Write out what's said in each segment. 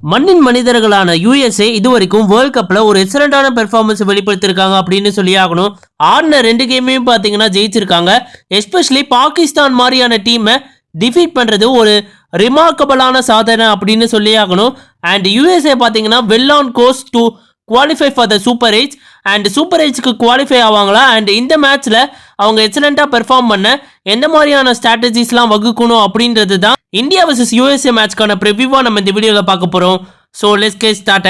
மண்ணின் மனிதர்களான யூஎஸ்ஏ இதுவரைக்கும் வேர்ல்ட் கப்பில் ஒரு எக்ஸலண்டான பெர்ஃபார்மன்ஸ் வெளிப்படுத்திருக்காங்க அப்படின்னு சொல்லி ஆகணும். ஆடின ரெண்டு கேமையும் பார்த்தீங்கன்னா ஜெயிச்சிருக்காங்க. எஸ்பெஷலி பாகிஸ்தான் மாதிரியான டீமை டிஃபீட் பண்ணுறது ஒரு ரிமார்க்கபிளான சாதனை அப்படின்னு சொல்லி ஆகணும். அண்ட் யூஎஸ்ஏ பார்த்தீங்கன்னா well on course to qualify for the super eight and super ஏஜ்க்கு qualify ஆவாங்களா? அண்ட் இந்த மேட்ச்சில் அவங்க எக்ஸலண்ட்டாக பெர்ஃபார்ம் பண்ண எந்த மாதிரியான ஸ்ட்ராட்டஜிஸ்லாம் வகுக்கணும் அப்படின்றது தான் இந்தியா வர்சஸ் யூஎஸ்ஏ மேட்ச்க்கான ப்ரிவியூவாக நம்ம இந்த வீடியோவில் பார்க்க போகிறோம் so let's get start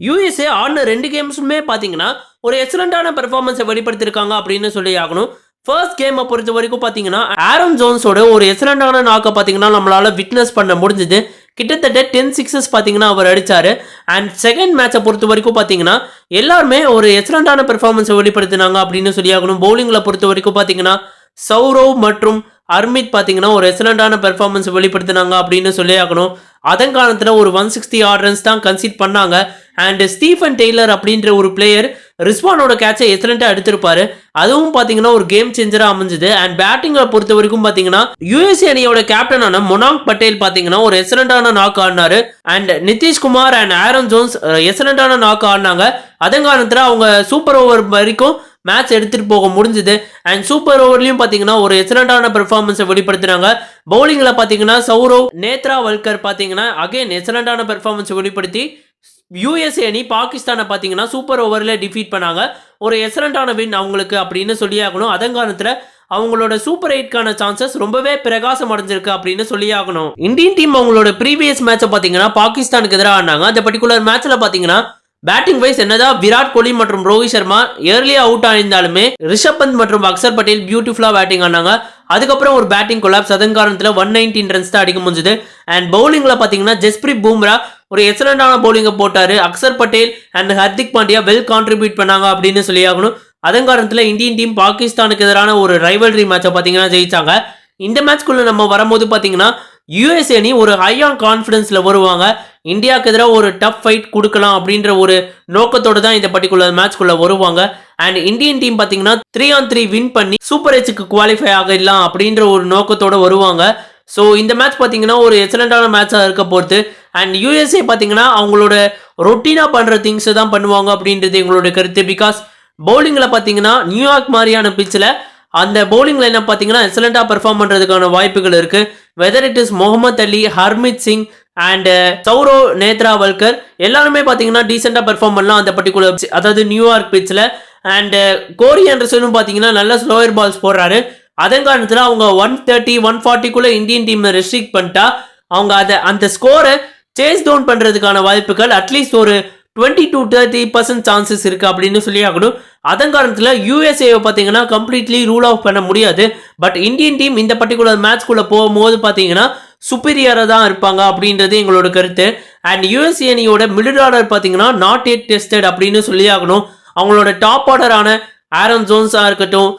USA ஆடின ரெண்டு கேம்ஸுமே பார்த்தீங்கன்னா ஒரு எக்ஸலண்ட்டான பெர்ஃபார்மன்ஸை வெளிப்படுத்திருக்காங்க அப்படின்னு சொல்லி ஆகணும். ஃபர்ஸ்ட் கேமை பொறுத்த வரைக்கும் பார்த்தீங்கன்னா ஆரம் ஜோன்ஸோட ஒரு எக்ஸலண்டான நாக்கை பார்த்தீங்கன்னா நம்மளால் விட்னஸ் பண்ண முடிஞ்சது. கிட்டத்தட்ட டென் சிக்ஸஸ் பார்த்தீங்கன்னா அவர் அடித்தார் அண்ட் செகண்ட் மேட்சை பொறுத்த வரைக்கும் பார்த்தீங்கன்னா எல்லாருமே ஒரு எக்ஸலண்டான பெர்ஃபார்மன்ஸை வெளிப்படுத்தினாங்க அப்படின்னு சொல்லி ஆகணும். பவுலிங்கில் பொறுத்த வரைக்கும் பார்த்தீங்கன்னா சௌரவ் மற்றும் அர்மித் பார்த்தீங்கன்னா ஒரு எக்ஸலண்டான பெர்ஃபார்மன்ஸ் வெளிப்படுத்தினாங்க அப்படின்னு சொல்லி ஆகணும். அதன் காலத்தில் ஒரு ஒன் சிக்ஸ்டி ஆர் ரன்ஸ் தான் கன்சீட் பண்ணாங்க. அண்ட் ஸ்டீஃபன் டெய்லர் அப்படின்ற ஒரு பிளேயர் ரிஸ்வானோட கேட்சை எக்ஸலண்ட்டாக எடுத்திருப்பாரு. அதுவும் பார்த்தீங்கன்னா ஒரு கேம் சேஞ்சராக அமைஞ்சுது. அண்ட் பேட்டிங்கை பொறுத்த வரைக்கும் பார்த்தீங்கன்னா யூஎஸ்ஏ அணியோட கேப்டனான மொனாங் பட்டேல் பார்த்தீங்கன்னா ஒரு எக்ஸலண்டான நாக் ஆடினாரு. And Nitishkumar and Aaron Jones எக்ஸலண்டான knock ஆடினாங்க. அதன் காரணத்தில் அவங்க சூப்பர் ஓவர் வரைக்கும் மேட்ச் எடுத்துகிட்டு போக முடிஞ்சுது. அண்ட் சூப்பர் ஓவர்லையும் பார்த்தீங்கன்னா ஒரு எக்ஸலண்டான பெர்ஃபார்மன்ஸை வெளிப்படுத்தினாங்க பவுலிங்கில் பார்த்தீங்கன்னா சௌரவ் நேத்ரா வல்கர் பார்த்தீங்கன்னா அகைன் எக்ஸலண்டான பெர்ஃபார்மன்ஸை வெளிப்படுத்தி யூஎஸ்ஏ அணி பாகிஸ்தானை பார்த்தீங்கன்னா சூப்பர் ஓவரில் டிஃபீட் பண்ணாங்க. ஒரு எக்ஸலண்டான வின் அவங்களுக்கு அப்படின்னு சொல்லி ஆகணும். அதன் காரணத்தில் அவங்களோட சூப்பர் எயிட்கான சான்சஸ் ரொம்பவே பிரகாசம் அடைஞ்சிருக்கு அப்படின்னு சொல்லி ஆகணும். இந்தியன் டீம் அவங்களோட ப்ரீவியஸ் மேட்சை பார்த்தீங்கன்னா பாகிஸ்தானுக்கு எதிராக ஆடினாங்க. அந்த பர்டிகுலர் மேட்ச்சில் பார்த்தீங்கன்னா பேட்டிங் வைஸ் என்னதான் விராட் கோலி மற்றும் ரோஹித் சர்மா ஏர்லியா அவுட் ஆயிருந்தாலுமே ரிஷப் பந்த் மற்றும் அக்சர் பட்டேல் பியூட்டிஃபுல்லா பேட்டிங் ஆனாங்க. அதுக்கப்புறம் ஒரு பேட்டிங் கொலாப்ஸ் அதன் காரணத்தில் ஒன் நைன்டீன் ரன்ஸ் தான் அடிக்க முடிஞ்சது. அண்ட் பவுலிங்ல பாத்தீங்கன்னா ஜஸ்பிரீத் பூம்ரா ஒரு எக்ஸலண்டான பவுலிங்கை போட்டாரு. Axar Patel and Hardik Pandya well contribute பண்ணாங்க அப்படின்னு சொல்லி ஆகணும். அதன் காரணத்தில் இந்தியன் டீம் பாகிஸ்தானுக்கு எதிரான ஒரு ரைவல்ரி மேட்சை பார்த்தீங்கன்னா ஜெயிச்சாங்க. இந்த மேட்ச்க்குள்ளே நம்ம வரும்போது பார்த்தீங்கன்னா யூஎஸ்ஏ அணி ஒரு ஹையான் கான்ஃபிடென்ஸில் கான்ஃபிடன்ஸில் வருவாங்க. இந்தியாவுக்கு எதிராக ஒரு டஃப் ஃபைட் கொடுக்கலாம் அப்படின்ற ஒரு நோக்கத்தோடு தான் இந்த பர்டிகுலர் மேட்ச்க்குள்ளே வருவாங்க. அண்ட் இந்தியன் டீம் பார்த்தீங்கன்னா த்ரீ ஆன் த்ரீ வின் பண்ணி சூப்பர் எச்சுக்கு குவாலிஃபை ஆகிடலாம் அப்படின்ற ஒரு நோக்கத்தோடு வருவாங்க. ஸோ இந்த மேட்ச் பார்த்தீங்கன்னா ஒரு எக்ஸலண்டான மேட்சாக இருக்க போகிறது அண்ட் யூஎஸ்ஏ பார்த்தீங்கன்னா அவங்களோட ரொட்டீனாக பண்ணுற திங்ஸை தான் பண்ணுவாங்க அப்படின்றது எங்களோட கருத்து. பிகாஸ் பவுலிங்கில் பார்த்தீங்கன்னா நியூயார்க் மாதிரியான பிச்சில் அந்த பவுலிங் லைனை பார்த்தீங்கன்னா எக்ஸலண்ட்டாக பெர்ஃபார்ம் பண்ணுறதுக்கான வாய்ப்புகள் இருக்குது whether it is Mohammad Ali Harmeet Singh and Saurabh Netravalkar எல்லாருமே பார்த்தீங்கன்னா டீசெண்டாக பெர்ஃபார்ம் பண்ணலாம் அந்த பர்டிகுலர் அதாவது நியூயார்க் பிச்சில் அண்ட் கோரி ஆண்டர்சனும் பார்த்தீங்கன்னா நல்ல ஸ்லோயர் பால்ஸ் போடுறாரு. அதன் காரணத்தில் அவங்க ஒன் தேர்ட்டி ஒன் ஃபார்ட்டிக்குள்ளே இந்தியன் டீமை ரெஸ்ட்ரிக்ட் பண்ணிட்டா அவங்க அதை அந்த ஸ்கோரை சேஸ் டவுன் பண்ணுறதுக்கான வாய்ப்புகள் அட்லீஸ்ட் ஒரு twenty to thirty percent chances இருக்குது அப்படின்னு சொல்லி ஆகணும். அதன் காரணத்தில் யூஎஸ்ஏவை பார்த்தீங்கன்னா கம்ப்ளீட்லி ரூல் ஆஃப் பண்ண முடியாது. பட் இந்தியன் டீம் இந்த பர்டிகுலர் மேட்ச்குள்ளே போகும்போது பார்த்தீங்கன்னா சுப்பீரியராக தான் இருப்பாங்க அப்படின்றது எங்களோட கருத்து. அண்ட் யூஎஸ்ஏ அணியோட மிடில் ஆர்டர் பார்த்தீங்கன்னா நாட் எட் டெஸ்டட் அப்படின்னு சொல்லி ஆகணும். அவங்களோட டாப் ஆர்டரான ஆரன் ஜோன்ஸாக இருக்கட்டும்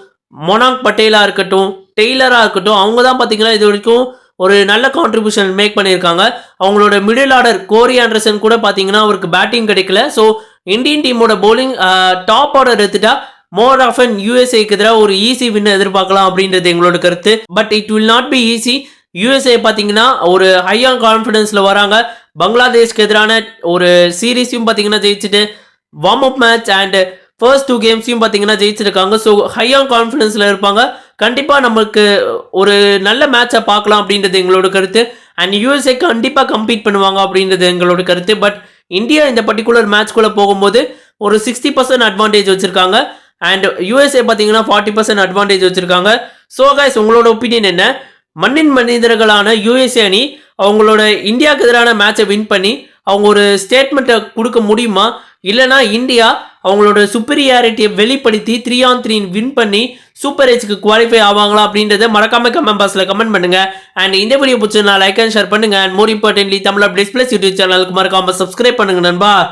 மொனாங் பட்டேலாக இருக்கட்டும் டெய்லராக இருக்கட்டும் அவங்க தான் பார்த்தீங்கன்னா இது வரைக்கும் ஒரு நல்ல கான்ட்ரிபியூஷன் மேக் பண்ணியிருக்காங்க. அவங்களோட மிடில் ஆர்டர் கோரி ஆண்டர்சன் கூட பார்த்தீங்கன்னா அவருக்கு பேட்டிங் கிடைக்கல. ஸோ இந்தியன் டீமோட போலிங் டாப் ஆர்டர் எடுத்துட்டா மோர் ஆஃப் அன் யூஎஸ்ஏக்கு எதிராக ஒரு ஈஸி வின் எதிர்பார்க்கலாம் அப்படின்றது எங்களோட கருத்து. But it will not be easy USA பார்த்தீங்கன்னா ஒரு ஹை கான்ஃபிடென்ஸில் வராங்க. பங்களாதேஷ்க்கு எதிரான ஒரு சீரீஸையும் பார்த்தீங்கன்னா ஜெயிச்சுட்டு warm up match and first two கேம்ஸையும் பார்த்தீங்கன்னா ஜெயிச்சிருக்காங்க. ஸோ ஹை கான்ஃபிடென்ஸில் இருப்பாங்க. கண்டிப்பாக நம்மளுக்கு ஒரு நல்ல மேட்சை பார்க்கலாம் அப்படின்றது எங்களோட கருத்து. அண்ட் யூஎஸ்ஏ கண்டிப்பாக கம்பீட் பண்ணுவாங்க அப்படின்றது எங்களோட கருத்து. பட் இந்தியா இந்த பர்டிகுலர் மேட்ச்குள்ளே போகும்போது ஒரு சிக்ஸ்டி பர்சன்ட் அட்வான்டேஜ் வச்சுருக்காங்க. அண்ட் யூஎஸ்ஏ பார்த்தீங்கன்னா ஃபார்ட்டி பர்சன்ட் அட்வான்டேஜ் வச்சுருக்காங்க. ஸோ கைஸ் உங்களோட ஒப்பீனியன் என்ன? மண்ணின் மனிதர்களான யூஎஸ்ஏ அணி அவங்களோட இந்தியாவுக்கு எதிரான மேட்சை வின் பண்ணி அவங்க ஒரு ஸ்டேட்மெண்ட்டை கொடுக்க முடியுமா? இல்லைனா இந்தியா அவங்களோட சுப்பீரியாரிட்டியை வெளிப்படுத்தி த்ரீ ஆன் த்ரீ வின் பண்ணி சூப்பர் ஏஜ்க்கு குவாலிஃபை ஆவாங்களா அப்படின்றத மறக்காம கமெண்ட் பாக்ஸில் கமெண்ட் பண்ணுங்க. அண்ட் இந்த வீடியோ பிடிச்சதுனா லைக் அண்ட் ஷேர் பண்ணுங்க. And more importantly Tamil updates plus YouTube சேனலுக்கு மறக்காம சப்ஸ்கிரைப் பண்ணுங்க நண்பா.